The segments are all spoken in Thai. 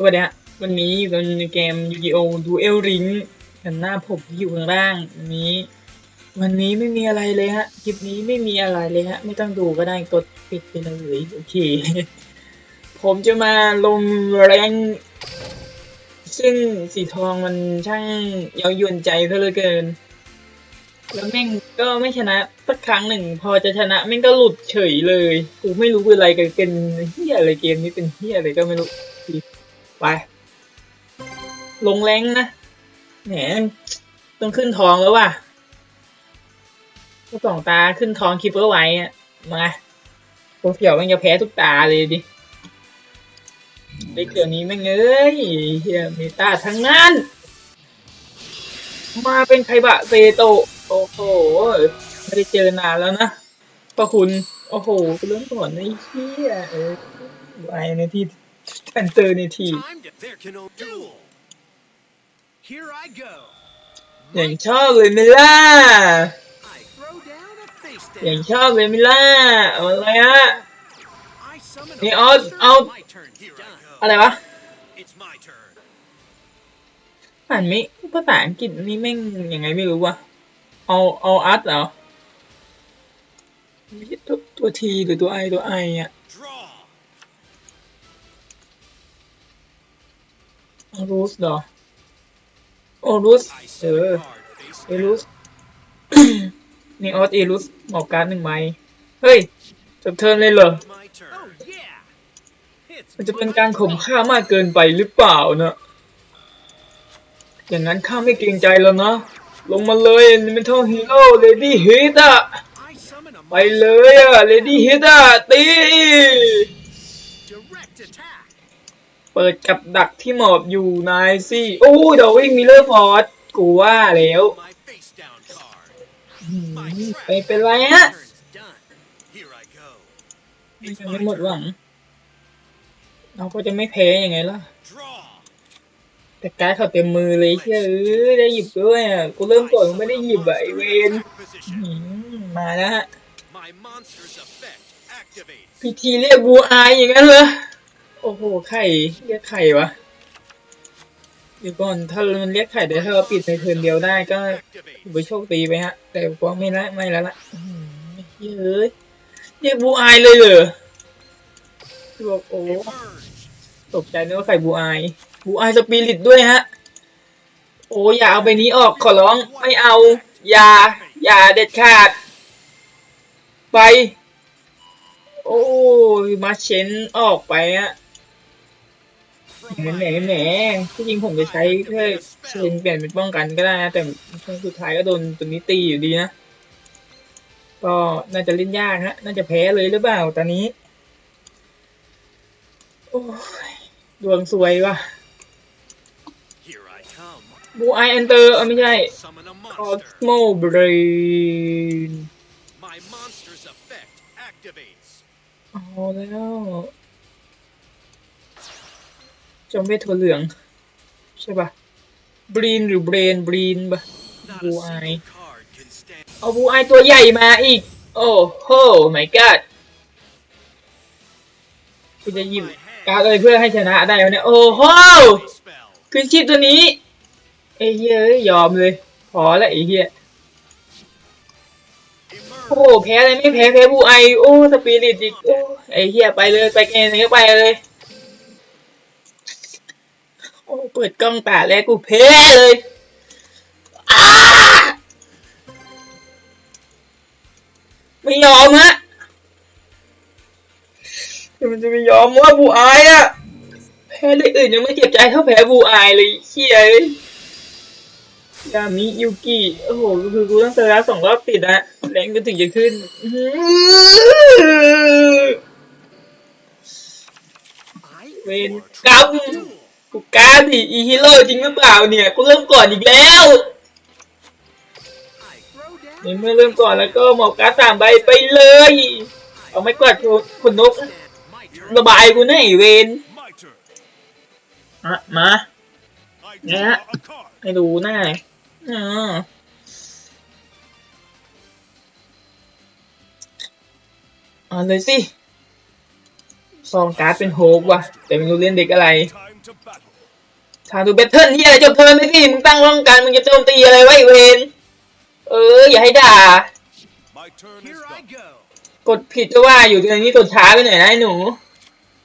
สวัสดีฮะวันนี้อยู่กันในเกม Yu-Gi-Oh! Duel Link กันหน้าผมที่อยู่ข้างล่างวันนี้ วันนี้ไม่มีอะไรเลยฮะคลิปนี้ไม่มีอะไรเลยฮะ ไม่ต้องดูก็ได้กดปิดไปเลยโอเค ผมจะมาลงแรงซึ่งสีทองมันช่างเย้ายวนใจซะเลือเกิน แล้วแม่งก็ไม่ชนะสักครั้งหนึ่ง พอจะชนะแม่งก็หลุดเฉยเลย กูไม่รู้เป็นอะไรกันเป็นเฮียอะไรเกมนี้เป็นเฮียอะไรก็ไม่รู้ ไป ลงแรงนะแหมต้องขึ้นทองแล้วว่ะก็สองตาขึ้นทองคิปเปอร์ไว้อะมาโคเขียวมันจะแพ้ทุกตาเลยดิเด็กเดี๋ยวนี้แม่งเอ้ยเฮียเมตาทั้งนั้น มาเป็นไคบะเซโตโอ้โหไม่ได้เจอนานแล้วนะประคุณ โอ้โหเริ่มก่อนไอ้เหี้ยเออไอ้ในที่ แอนเตอร์ในที Time to there can no duel. Here I go. อย่างชอบเลยไหมิล่ะ I throw down a face อย่าง down. ชอบเลยไหมิล่ะเอาอะไรฮะ I summon a นี่เอา monster. เอา My turn. Here I อะไร go. วะ It's my turn. อ่านไม่ภาษาอังกฤษนี่แม่งยังไงไม่รู้วะเอาเอาอัดเหรอไม่ใช่ตัวตัวทีหรือตัวไอตัวไออะ รูสเหรอ โอ้รูสเออเอรุสนี่ออสเอรุสหมอกการหนึ่งใบเฮ้ยจบเทิร์นเลยเหรอ มันจะเป็นการข่มข้ามากเกินไปหรือเปล่าเนะอย่างนั้นข้าไม่เกรงใจแล้วนะ ลงมาเลยนิมิทอฮีโร่เลดี้ฮิตอะไปเลยอะเลดี้ฮิตอะตี เปิดกับดักที่หมอบอยู่นายสิโอ้เดยววิ่งมิเลอร์ฟอร์ดกูว่าแล้ว My face down card. อืม My ไป trap. เป็นไรฮะ Turn's done. Here I go. มัน It's จะไม่ my หมดหวั turn. งเราก็จะไม่แพ้ยังไงล่ะ Draw. แต่การดเขาเต็มมือเลยเชื่อเอ้ยได้หยิบด้วยอะ กูเริ่มก่อนกูไม่ได้หยิบอะไอเวน Position. อืมมาแล้วฮะ My monster's effect activates. พิธีเรียกบูอายอย่างนั้นเหรอโอ้โห ไข่เรียกไข่วะเดี๋ยวก่อนถ้ามันเรียกไข่เดี๋ยวถ้าเราปิดในเทิร์นเดียวได้ก็ถือว่าโชคดีไปฮะ แต่ก็ไม่ละไม่แล้วละอื้อหือเฮ้ยเรียกบูอายเลยเหรอบอกโอ้ตกใจนึกว่าไข่บูอายบูอายสปิริตด้วยฮะ โอ้อย่าเอาไปนี้ออกขอร้องไม่เอา อย่า อย่าเด็ดขาด ไป โอ้มาเชนออกไปอะ แหมแหมแหมที่จริงผมจะใช้เพื่อเชนเปลี่ยนเป็นป้องกันก็ได้นะแต่สุดท้ายก็โดนตัวนี้ตีอยู่ดีนะ ก็น่าจะเล่นยากฮะ น่าจะแพ้เลยหรือเปล่าตอนนี้ โอ้ยดวงสวยว่ะ Here I come. บูไอเอนเตอร์เออไม่ใช่ Summon a คอส monster. โมเบรน My monster's effect activates. เอาแล้ว จอมเวทถั่วเหลือง ใช่ปะบรีนหรือเบรนบรีนปะ Not Blue a eye. single card can stand. เอาบูไอตัวใหญ่มาอีก โอ้โห my god กูจะหยิบการดเลยเพื่อให้ชนะได้วะเนี่ยโอ้โห Face spell. ขึ้นชีพตัวนี้ไอ้เหี้ยเอ้ยยอมเลย พอละไอ้เหี้ยโอ้โห Emerge. แพ้อะไรไม่แพ้แพ้บูไอโอ้สปิริตอีกโอ้ไอ้เหี้ยไปเลยไปเองก็ไปเลย โอ้เปิดกล้องตาแรกกูแพ้เลยไม่ยอมฮะมันจะไม่ยอมว่าบูไออะแพ้เลยอื่นยังไม่เจ็บใจเท่าแพ้บูไอเลยเหี้ยเอ้ยยามิยูกิโอ้โหคือกูต้องเซอร์รัสองรอบติดอะแรงก็ถึงจะขึ้นเวร thwart กรรม กูกล้าดิอีฮีโร่จริงหรือเปล่าเนี่ยกูเริ่มก่อนอีกแล้วในเมื่อเริ่มก่อนแล้วก็หมอบการดสามใบไปเลย เอาไม่กวาดขนกระบายกูแน่อ้เวนอะมา I Yeah. draw a card. ให้ดูหน้าอยอ่าเอาเลยสิซองการ์ดเป็นโฮกว่ะ แต่ไม่รู้เล่นเด็กอะไร Time to battle. ทางดูแบทเทิลที่อะไรจบเทิร์นไปสิมึงตั้งร่องการมึงจะโจมตีอะไรไว้เวนเออ อย่าให้ด่า My turn is Here I done. go. กดผิดก็ว่าอยู่ทีนี้กดช้าไปหน่อยนะไอ้หนู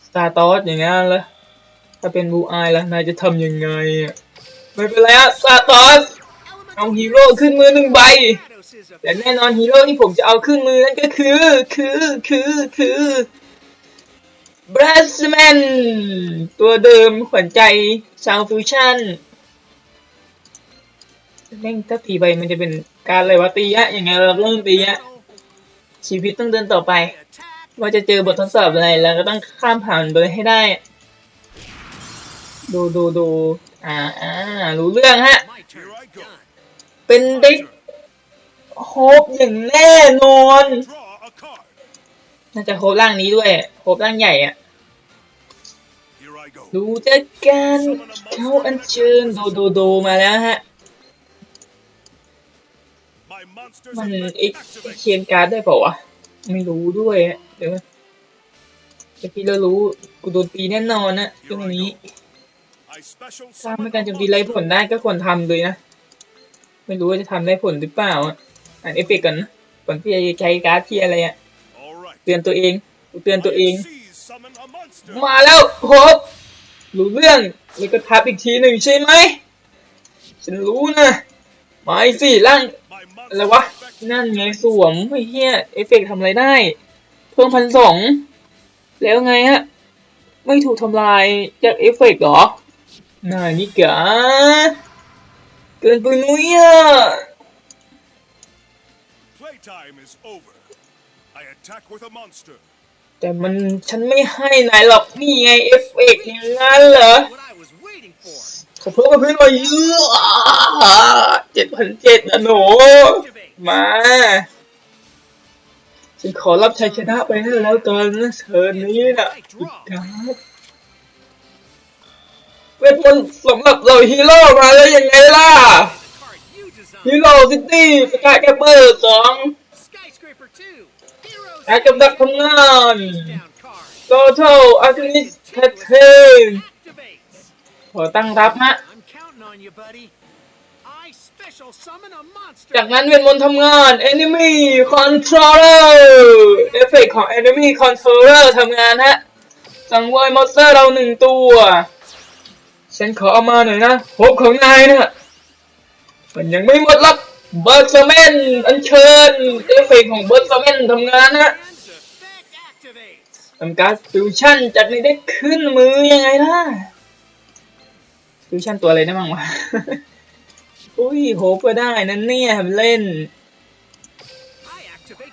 สตาร์ตอสอย่างนั้นละถ้าเป็นบูอายแล้วนายจะทำยังไงอะไม่เป็นไรอะสตาร์ตอสเอาฮีโร่ขึ้นมือหนึ่งใบ Kratos is a แต่แน่นอนฮีโร่ที่ผมจะเอาขึ้นมือนั่นก็คือ คือคือคือ บรัสแมนตัวเดิมขวัญใจชาวฟิวชั่นแม่งถ้าตีไปมันจะเป็นการอะไรวะตีอะอย่างไงเราเริ่มตีอะชีวิตต้องเดินต่อไป ว่าจะเจอบททดสอบอะไรแล้วก็ต้องข้ามผ่านไปให้ได้ ดูดูดูอ่าอ่ารู้เรื่องฮะ เป็นเด็กโฮปอย่างแน่นอน น่าจะโฮปร่างนี้ด้วยโฮปร่างใหญ่อะ Here I go. ดูจัดการเขาอัญเชิญโดโดโดมาแล้วฮะ My monsters มัน have เอ็ been ก activated. เคียนการ์ดได้เปล่าวะ ไม่รู้ด้วยฮะเดี๋ยวนะเมื่อกี้เรารู้กูโดนตีแน่นอนนะตรงนี้ I special ถ้า summon ไม่ a การโจมตีไร้ผล monster. ได้ก็ควรทำเลยนะ ไม่รู้ว่าจะทำได้ผลหรือเปล่าอะอ่านเอฟเฟกต์ก่อนนะก่อนที่จะใช้การ์ดที่อะไรอะ All right. เตือนตัวเองกูเตือนตัวเอง I seize summon a monster. มาแล้วโฮปรู้เรื่องแล้วก็ทับอีกทีหนึ่งใช่ไหมฉันรู้นะมาอีกสิร่าง My อะไร monster วะ effect นั่นไงสวมไอ้เหี้ยเอฟเฟกต์ทำอะไรได้ เพิ่มพันสองแล้วไงฮะ ไม่ถูกทำลายจากเอฟเฟกต์เหรอน่านี่กะเกินไปนุ้ยอะ แต่มันฉันไม่ให้นายหรอกนี่ไงเอฟเฟกต์อย่างนั้นเหรอ What I was waiting for. ขอเพิ่มมาเพื่อนหน่อยเยอะเจ็ดพันเจ็ดนะหนู Activate. มา ฉันขอรับชัยชนะไปให้แล้วกันนะเชิญนี้นะครับเวทมนต์สำหรับเราฮีโร่มาแล้วยังไงล่ะ The card you ฮี designed. โร่ซิตี้สกายแคปเปอร์สอง Skyscraper 2. Heroes. อกับดักทำงาน Down card. โตเทลอาร์คินิสแพทเทน Activates. ขอตั้งรับฮะ จากนั้นเวทมนต์ทำงาน Enemy Controller เอฟเฟกต์ของ Enemy Controller ทำงานฮะ สังเวยมอนสเตอร์เราหนึ่งตัว ฉันขอเอามาหน่อยนะพบของนายนะมันยังไม่หมดลับ เบิร์ดเซเมนอัญเชิญเอฟเฟกของเบิร์ดเซเมนทำงานนะทำการฟิวชั่นจากในเด็กขึ้นมือยังไงล่ะฟิวชั่นตัวอะไรได้บ้างวะอุ้ยโหก็ได้นั่นเนี่ยทำเล่น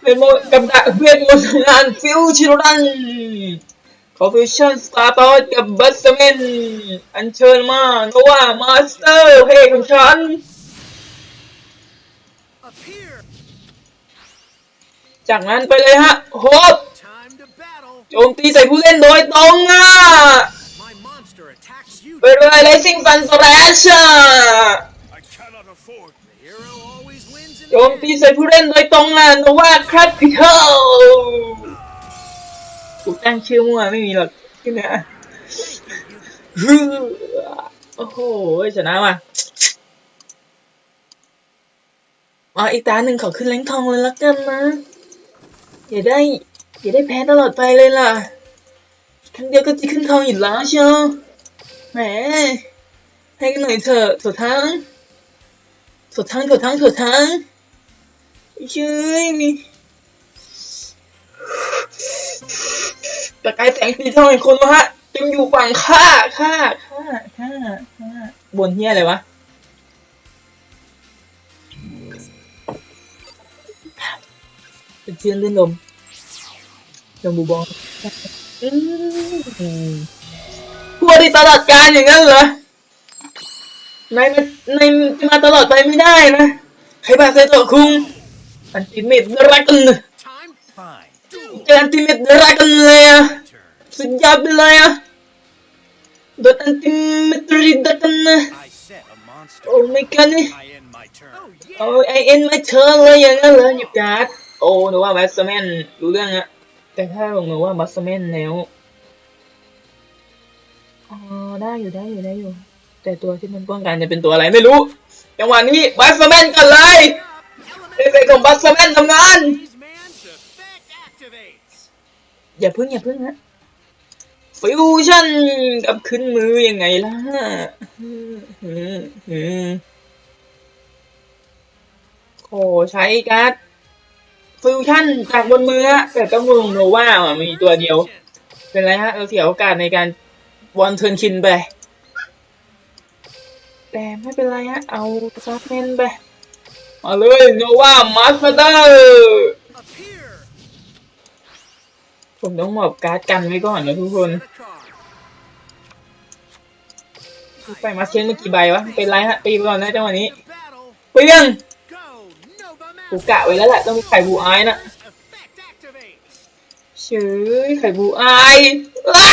เป็นโมกับดักเวทมนต์งานฟิวชิรันขอฟิวชั่นสตาร์ตอสกับบัสเมนอันเชิญมาโนวามาสเตอร์เพลงของฉัน จากนั้นไปเลยฮะโฮปโจมตีใส่ผู้เล่นโดยตรงอะไปเลยเลซิ่งฟันสแลชอะ I cannot afford. The hero always wins in โจมตีใส่ผู้เล่นโดยตรงอะโนวาคราฟพิเคิลถูกตั้งชื่อมั่วไม่มีหรอกที่เนี่ยโอ้โหชนะว่ะมาอีกตาหนึ่งขอขึ้นแรงทองเลยละกันนะ อย่าได้ อย่าได้แพ้ตลอดไปเลยล่ะ ครั้งเดียวก็จะขึ้นทองอีกแล้วเชียวแหมให้กันหน่อยเถอะถั่วทั้งถั่วทั้งถั่วทั้งถั่วทั้งชื่ยมีประกายแสงสีทองแห่งคนวะฮะจงอยู่ฝั่งข้าข้าข้าข้าข้าบนเฮียอะไรวะ เป็นเชื่อนลื่นลมลมบูบองอืมพูดได้ตลอดการอย่างนั้นเหรอนายนายจะมาตลอดไปไม่ได้นะใครบ้าใส่ตัวคุงอันติเมตรักกันเจออันติเมตรักกันเลยอะสุดยอดไปเลยอะโดนอันติเมตรีดักกันนะโอ้ไม่กันนี่ I end my turn. Oh โอ้ไอเอ็นไม่เชิญเลยอย่างนั้นเลยหยิบการ์ดโอ้หนูว่าแมสเมนรู้เรื่องอะแต่ถ้าลงหนูว่ามัสเมนแล้วอ๋อได้อยู่ได้อยู่ได้อยู่ แต่ตัวที่มันป้องกันจะเป็นตัวอะไรไม่รู้จังหวะนี้บัสแมนกันเลยเอฟเฟกต์ของบัสแมนทำงาน These man's effect activates. อย่าพึ่งอย่าพึ่งฮะฟิวชั่นกับขึ้นมือยังไงล่ะอืมอืมอืม โอ้ใช้การ์ดฟิวชั่นจากบนมือฮะแต่ต้องลงโนว่าอะมีตัวเดียว เป็นไรฮะเราเสียโอกาสในการวอนเทิร์นคินไป แต่ไม่เป็นไรฮะ เอาซับเมนไป มาเลยโนวามาสเตอร์ผมต้องหมอบการ์ดกันไว้ก่อนนะทุกคนไปมาเชนเมื่อกี่ใบวะ เป็นไรฮะตีไปก่อนนะจังหวะนี้ The battle. เปี้ยง กูกะไว้แล้วแหละต้องมีไข่บูอายนะเฉยไข่บูอายอ้า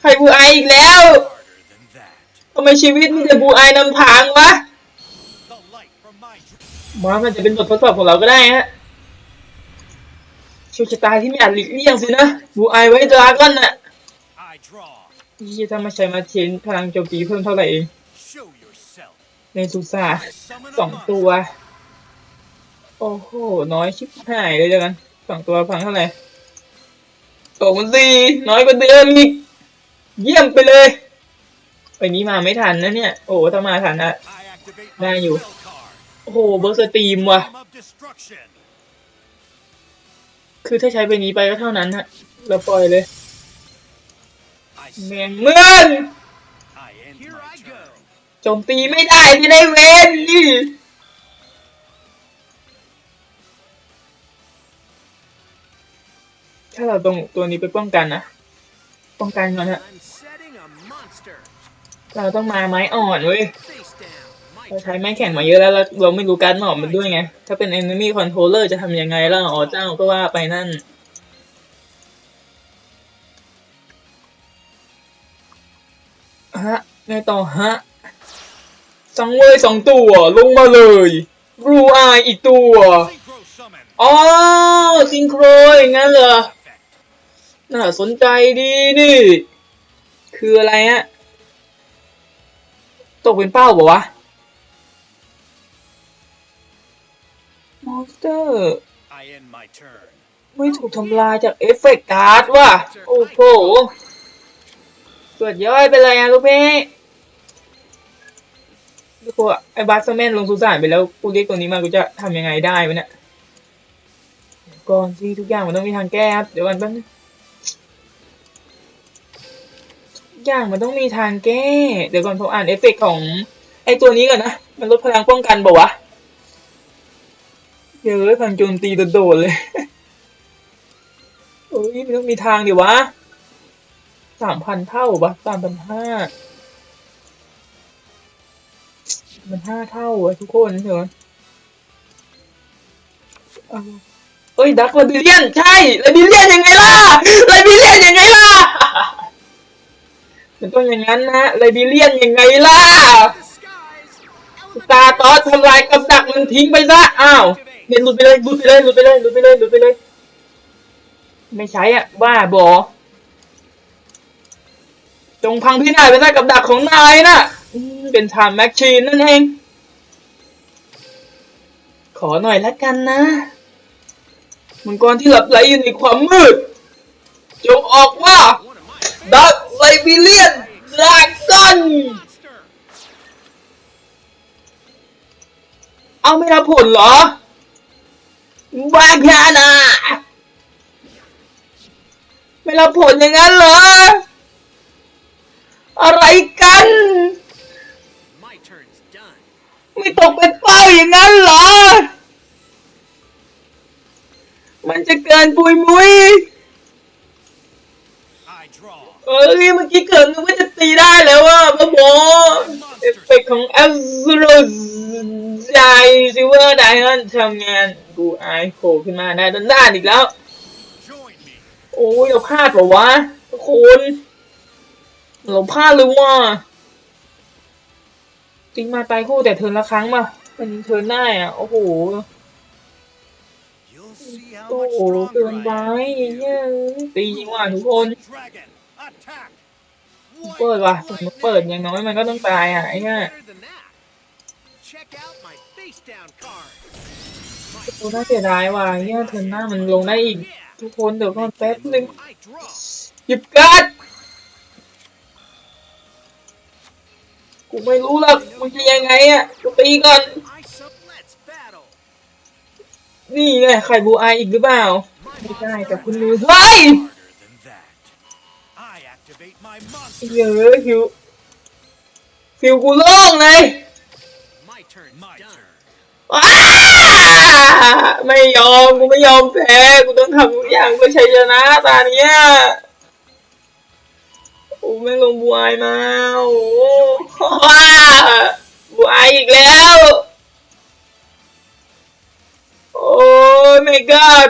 ไข่บูอายอีกแล้วทำไมชีวิตมีแต่บูอายนำทางวะมอมันจะเป็นบททดสอบของเราก็ได้ฮะโชคชะตาที่ไม่อาจหลีกเลี่ยงสินะบูอายไว้ดราก้อนน่ะยี่ถ้ามาใช้มาเชนพลังโจมตีเพิ่มเท่าไหร่เองในสุสาสองตัว โอ้โห น้อยชิบหายเลยเดียวกันสองตัวพังเท่าไหร่สองสี่น้อยกว่าเดิมอีก เยี่ยมไปเลยไปนี้มาไม่ทันนะเนี่ย โอ้โหถ้ามาทันนะ I activate Now my you. will card. โอ้โห เบอร์สตรีมว่ะ Realm of destruction. คือถ้าใช้ไปนี้ไปก็เท่านั้นฮะเราปล่อยเลย I แม summon. งเมื่อน I end Here my I go. turn. โจมตีไม่ได้ที่ได้เวนนี่ ถ้าเราตรงตัวนี้ไปป้องกันนะ ป้องกันก่อนฮะเราต้องมาไม้อ่อนเว้ยเราใช้ไม้แข็งมาเยอะแล้วเราไม่รู้การหมอบมันด้วยไง ถ้าเป็น enemy controller จะทำยังไงล่ะอ๋อเจ้าก็ว่าไปนั่นฮะไงต่อฮะสังเวยสองตัว ลงมาเลยบลูอายอีกตัวอ๋อซิงโครอย่างนั้นเหรอ น่าสนใจดีนี่ คืออะไรฮะตกเป็นเป้าบอกวะมอนสเตอร์ไม่ถูกทำลายจากเอฟเฟกต์การ์ดว่ะ โอ้โหสุดยอดไปเลยอะลูกพี่ดูกูไอ้บาสเมนลงสุสานไปแล้วกูเรียกตัวนี้มากูจะทำยังไงได้วะเนี่ยก่อนสิทุกอย่างมันต้องมีทางแก้ครับ เดี๋ยวก่อนแป๊บนึง อย่างมันต้องมีทางแก้ เดี๋ยวก่อนผมอ่านเอฟเฟกต์ของ ไอตัวนี้ก่อนนะ มันลดพลังป้องกันบอกวะเยอะพลังโจมตีโดดเลยเอ้ยมันต้องมีทางดิวะสามพันเท่าปะสามพันห้า มันห้าเท่าอะทุกคนเถอะเอาเอ้ยดักลาบิเลียน ใช่ลาบิเลียนยังไงล่ะลาบิเลียนยังไงล่ะ มันต้องอย่างนั้นนะลบิเลียนยังไงล่ะสตาร์ตอสทำลายกับดักมันทิ้งไปซะอ้าวเนี่ยหลุดไปเลยหลุดไปเลยหลุดไปเลยหลุดไปเลยหลุดไปเลย ไม่ใช้อะบ้าบอจงพังพินาศไปซะกับดักของนายน่ะเป็นทม์แมชชีนนั่นเอง ขอหน่อยละกันนะ มังกรที่หลับไหลอยู่ในความมืด จงออกว่า ดักไลบิเลียนดราก้อนเอาไม่รับผลเหรอบ้าแค่น่ะไม่รับผลอย่างนั้นเหรอ อะไรกัน ไม่ตกเป็นเป้าอย่างนั้นเหรอ มันจะเกินปุยมุย I draw. เอ้ยเมื่อกี้เกิดนึกว่าจะตีได้แล้วว่าพ่อหมอเอฟเฟกของแอสโรไดซิเวอร์ไดฮันทำงานกูไอโผล่ขึ้นมาได้ด้านด้านอีกแล้ว โอ้ยเราพลาดเหรอวะทุกคนเราพลาดเลยว่ะจริงมาตายคู่แต่เทิร์นละครั้งมามันเทิร์นได้อะ โอ้โหโอ้โหเกินไปเนี่ยตีจริงว่ะทุกคน เปิดว่ะผมเปิดอย่างน้อยมันก็ต้องตายอะไอ้เนี่ย Better than that. Check out my face down card. กูน่าเสียดายว่ะไอ้เนี่ยเทิร์นหน้ามันลงได้อีก ทุกคนเดี๋ยวก่อนแป๊บนึง I draw. หยิบการ์ดกูไม่รู้หรอกมึงจะยังไงอะกูตีก่อน I sub. Let's battle. นี่ไงไข่บูไออีกหรือเปล่า My ไม่ได้ monster แต่คุณ has มือเฮ้ย เยอะฟิวฟิวกูโล่งเลย My turn. My done. turn. อ้าไม่ยอมกูไม่ยอมแพ้กูต้องทำทุกอย่างเพื่อชัยชนะตาเนี้ยโอ้ไม่งลงบูไอมาโอ้ว้าบูไออีกแล้ว โอ้ยไม่กอด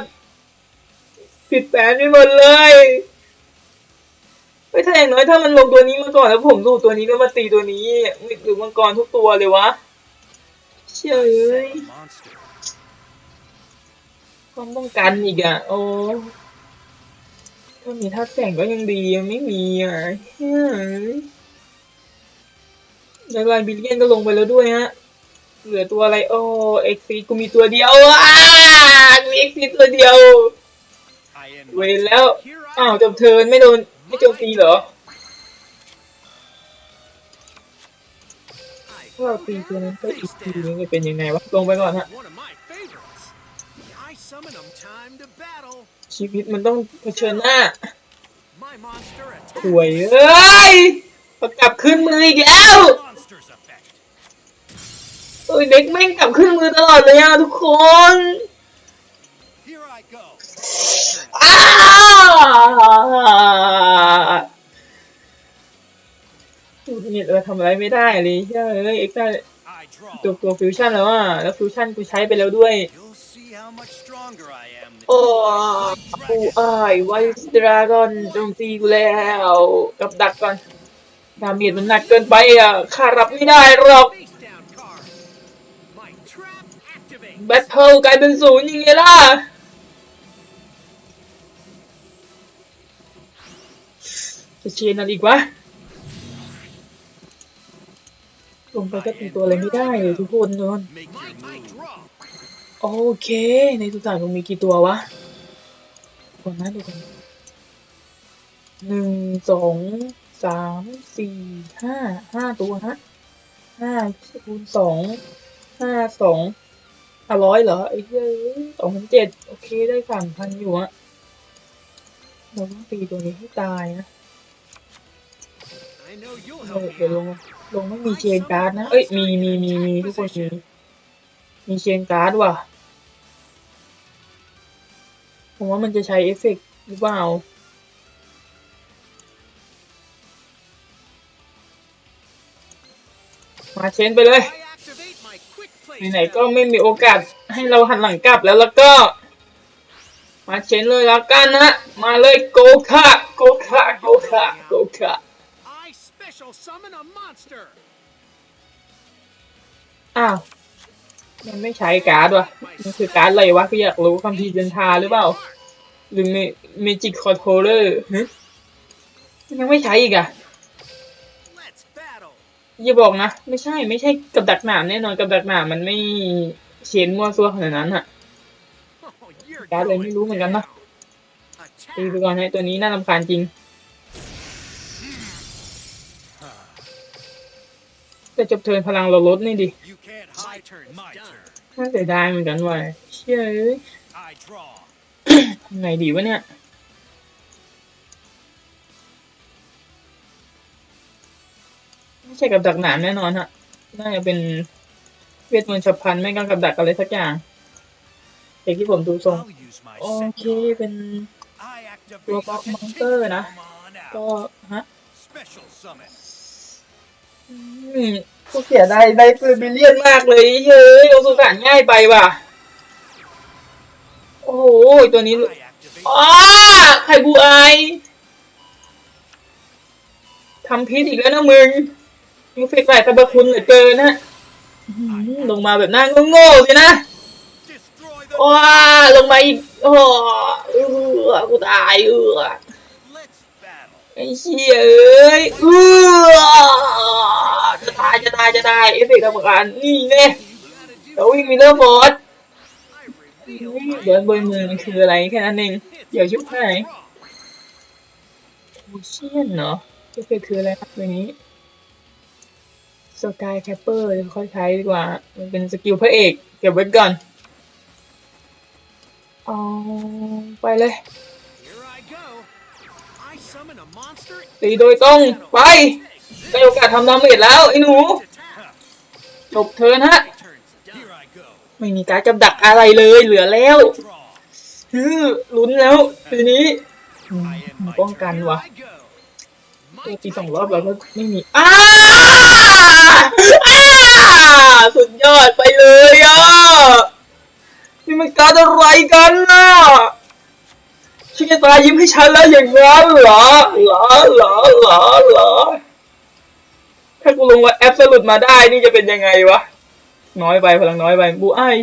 ผิดแผนไปหมดเลย ไม่ถ้าอย่างน้อยถ้ามันลงตัวนี้มาก่อนแล้วผมดูตัวนี้ก็มาตีตัวนี้ม่หรือมังกรทุกตัวเลยวะเชื่อเอ้ยความป้องกันอีกอะโอ้ถ้ามีท่าแต่งก็ยังดียังไม่มีอะเฮ้ยแล้วลายบิลเลียนก็ลงไปแล้วด้วยฮะเหลือตัวอะไรโอ้เอ็กซีกูมีตัวเดียวอะมีเอ็กซีตัวเดียวเวรแล้วอ้าวจบเทินไม่โดน ไม่โจมตีเหรอ I ถ้าเราตีตัวนั้นก็อีกทีนึงจะเป็นยังไงวะลงไปก่อนฮะ one of my favorites. I summon them time to battle. ชีวิตมันต้องเผชิญหน้า My monster สวย attacks. เอ้ยประกลับขึ้นมืออีกแล้ว monster's effect. เอ้ยเด็กแม่งกลับขึ้นมือตลอดเลยอะทุกคน Here I go. อ้า นี่เราทำอะไรไม่ได้เลยเฮ้ยเอ็กซ์ได้ I draw. ตัวตัวฟิวชั่นแล้วอะแล้วฟิวชั่นกูใช้ไปแล้วด้วย You'll see how much stronger I am. โอ้กูอ้ายไวส์ดราก้อนโจมตีกูแล้วกับดักก่อนดาเมจมันหนักเกินไปอะข้ารับไม่ได้หรอก Face down card. My trap activates. แบทเทิลกลายเป็นศูนย์ยังไงล่ะจะเชียร์นั่นอีกวะ ลงไปก็ตีตัวอะไรไม่ได้เลยทุกคนนอนโอเค ในสุสานมันมีกี่ตัววะก่อนนะดูกันหนึ่งสองสามสี่ห้าห้าตัวฮะห้าคูณสองห้าสองห้าร้อยเหรอไอ้เหี้ยสองพันเจ็ดโอเคได้สามพันอยู่อะเราต้องตีตัวนี้ให้ตายนะเดี๋ยวลง out. ลงไม่มีเชนการ์ดนะ เอ้ย มีมีมีมีทุกคนมี มีเชนการ์ดว่ะ ผมว่ามันจะใช้เอฟเฟกต์หรือเปล่ามาเชนไปเลย ไหนๆก็ไม่มีโอกาสให้เราหันหลังกลับแล้วแล้วก็ มาเชนเลยแล้วกันนะ มาเลยโกคะโกคะโกคะโกคะ special summon a monster. อ้าวมันไม่ใช้การ์ดวะมันคือการ์ดอะไรวะคืออยากรู้คำพีร์จันทราหรือเปล่า หรือเมจิกคอร์โทเลอร์ยังไม่ใช้อีกอะ Let's battle. อย่าบอกนะ ไม่ใช่ไม่ใช่กับดักหนามแน่นอนกับดักหนามมันไม่เชนมั่วซั่วขนาดนั้นอะ Oh, you're การ์ดอะไร going ไม่รู้เหมือนกันนะ down. ตีไป Attack. ก่อนให้ตัวนี้น่ารำคาญจริง แต่จบเทิร์นพลังเราลดนี่ดิ You can't My hide. turn's My done. turn. น่าเสียดายเหมือนกันว่ะเชื่อเอ้ย I draw. ทำไงดีวะเนี่ยไม่ใช่กับดักหนามแน่นอนฮะน่าจะเป็นเวทมนต์ฉับพลันไม่ก็กับดักอะไรสักอย่างแต่ที่ผมดูทรง I'll use my โอ set เค card. เป็น I activate ตัวบล็อก the มอนสเตอร์นะ Come on ก็ out. ฮะ กูเสียดายได้ปืนบิลเลียนมากเลยเฮ้ยโอสุสานง่ายไปว่ะ โอ้โหตัวนี้ I activate อ้าไข่บูไอทำพิษอีกแล้วนะมึงยูเฟกหลายตะบะคุณเหลือเกินนะอื้อหือลงมาแบบหน้าโง่ๆสินะ destroy the ว้าลงมาอีกโอ้เออกูตายเออ Let's battle. ไอ้เชี่ยเอ้ยเออจะตายจะตายจะตายเอฟเฟกต์กรรมการนี่แน่แล้ววิ่งมีเริ่มบอส I reveal my เดินบนมือมันคืออะไรแค่นั้นเองเดี๋ยวชุบให้โอเชียนเนาะเอฟเฟกต์คืออะไรครับตัวนี้สกายแคปเปอร์ค่อยใช้ดีกว่า มันเป็นสกิลพระเอก เก็บไว้ก่อน เอาไปเลย ตีโดยตรง ไปได้โอกาสทำดาเมจแล้วไอ้หนูจบเทินฮะ ไม่มีการกับดักอะไรเลยเหลือแล้วฮือลุ้นแล้วทีนี้ป้องกันวะตัวตีสองรอบแล้วก็ไม่มีอ้าอ้าสุดยอดไปเลยอะนี่มันการอะไรกันน่ะ ชิคตายิ้มให้ฉันแล้วอย่างนั้นเหรอเหรอเหรอเหรอเหรอถ้ากูลงมาแอปสลุดมาได้นี่จะเป็นยังไงวะ น้อยไปพลังน้อยไปบูอาย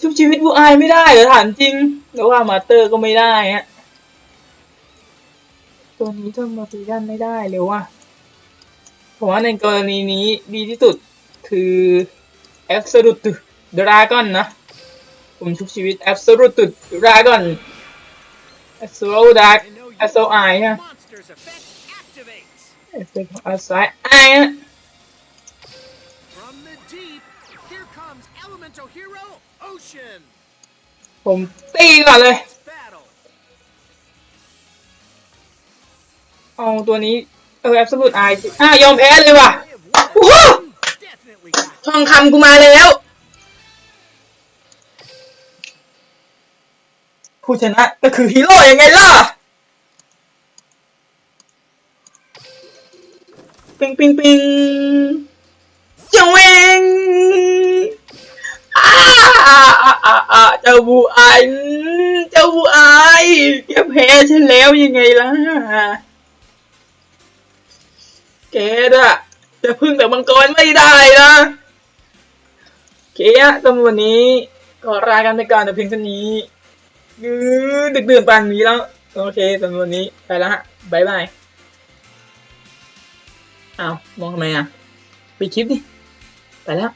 ชุบชีวิตบูอายไม่ได้เหรอถามจริงแล้วว่ามาเตอร์ก็ไม่ได้ฮะตัวนี้ทำมาตีด้านไม่ได้เลยว่ะผมว่าในกรณีนี้ดีที่สุดคือ Absolute Dragon นะ ผมชุบชีวิต Absolute Dragon Absolute Dark I know you Absolute Eye ฮะ monster's effect activates. เอฟเฟกต์ของ Absolute Eye ฮะ From the deep, here comes elemental hero Ocean. ผมตีก่อนเลย It's battle. เอาตัวนี้ เออ Absolute Eye อะยอมแพ้เลยว่ะ I have won. โอ้โห Definitely got ทองคำกูมาแล้ว ผู้ชนะก็คือฮีโร่ยังไงล่ะ ปิงปิงปิงจังเวงอ้าอาอาอาอาเจ้าบูไอเจ้าบูไอแกแพ้ฉันแล้วยังไงล่ะ แกน่ะจะพึ่งแต่มังกรไม่ได้นะโอเคอะสำหรับวันนี้ก็รายการในการแต่เพียงเท่านี้ ยือดึกดื่นปานนี้แล้ว โอเคสำหรับวันนี้ไปแล้วฮะบายบายอ้าวมองทำไมอะปิดคลิปดิ ไปแล้ว